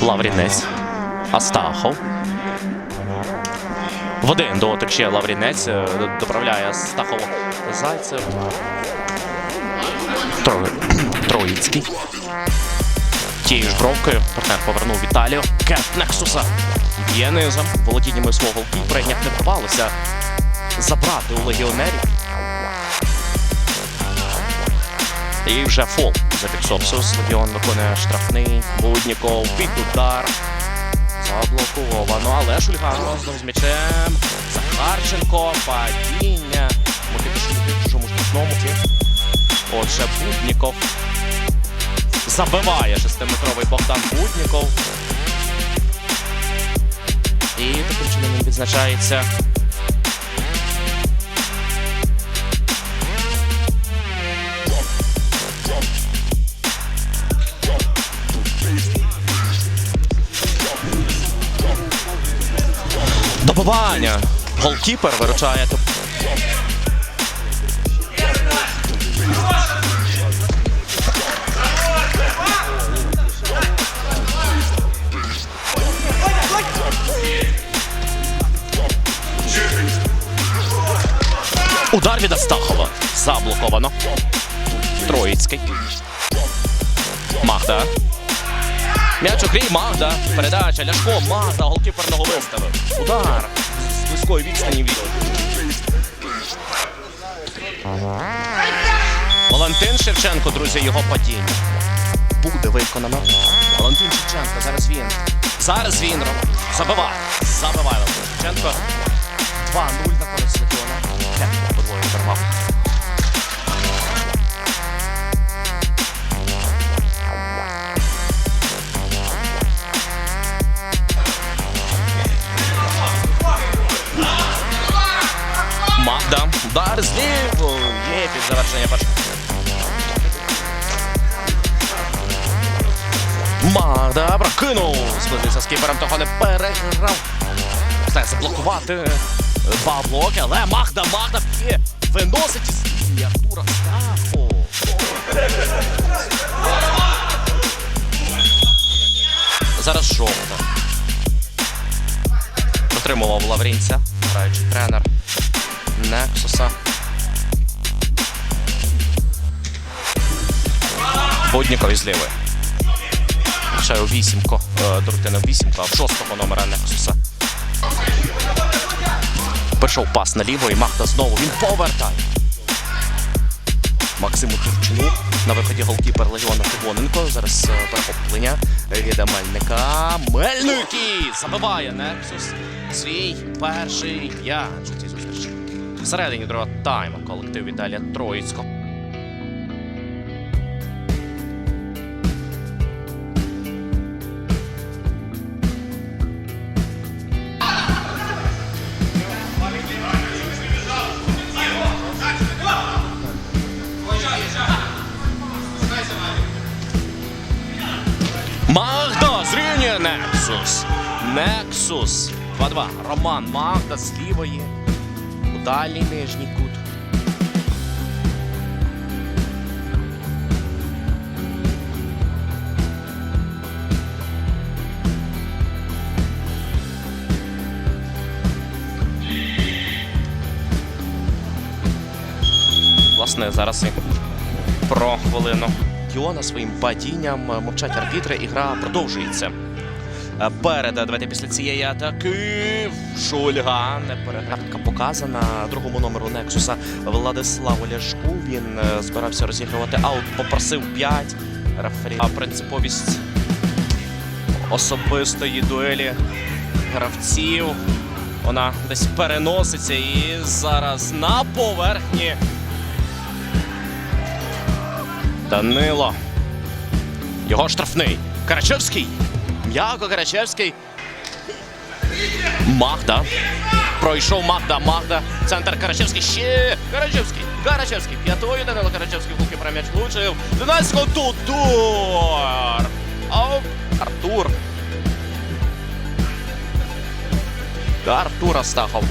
Лаврінець. Астахов. В один дотик ще Лаврінець е, доправляє Астахову Зайцев. Тро... Троїцький. Тією ж бровкою партнер повернув Віталію. Кеп Нексуса. Б'є низом. Володіннями свого ніяк не вдавалося забрати у легіонерів. І вже фол зафіксувався. Легіон виконує штрафний. Будніков під удар. Заблоковано, але Шульганов знов з м'ячем. Захарченко, падіння. Микитишин в чужому штрафному. Отже, Будніков забиває шестиметровий Богдан Будніков. І таким чином він відзначається. Добивання! Голкіпер виручає. Удар від Астахова. Заблоковано. Троїцький. Магда. М'яч грі Магда. Передача. Ляшко. Магда. Голкіпер ногу виставив. Удар. З близької відстані від. Валентин Шевченко, друзі, його падіння. Буде виконано. Валентин Шевченко. Зараз він. Зараз він робить. Забиває. Забиває Валентин Шевченко. 2-0 на користь Легіона. Кепко подвоєно завершення першого. Магда прокинув. Зблизився з кіпером, того не переграв. Все заблокувати. Два блоки, але Магда, Магда п'є. Виносить із Артура. Зараз жовта. Дотримував Лаврінця, граючий тренер Нексуса. Буднікові з лівої. Ще у вісімко. Е, Друге, не в шостого номера Нексуса. Пішов пас наліво і Махта знову. Він повертає. Максиму Турчину. На виході голкіпер Легіона Тивоненко. Зараз е, перехоплення від Мельника. Мельники! Забиває Нексус свій перший у цій. Всередині другого тайму колектив Віталія Троїцького. Нексус. Нексус. 2-2. Роман Магда з лівої. У дальній нижній кут. Власне, зараз і про хвилину. Діона своїм падінням е, мовчать арбітри, і гра продовжується. Е, Перед е, давайте після цієї атаки Шульган перегравка показана другому номеру Нексуса Владиславу Ляшку. Він е, збирався розігрувати аут, попросив 5 рефері. А принциповість особистої дуелі гравців. Вона десь переноситься і зараз на поверхні. Данило. Його штрафний. Карачевський. М'яко Карачевський. Магда. Пройшов Магда. Магда. Центр Карачевський. Ще. Карачевський. Карачевський. П'ятою Данило Карачевський. Гулки про м'яч влучив. Донецько Тудор. Ау. Артур. Артур Астахов.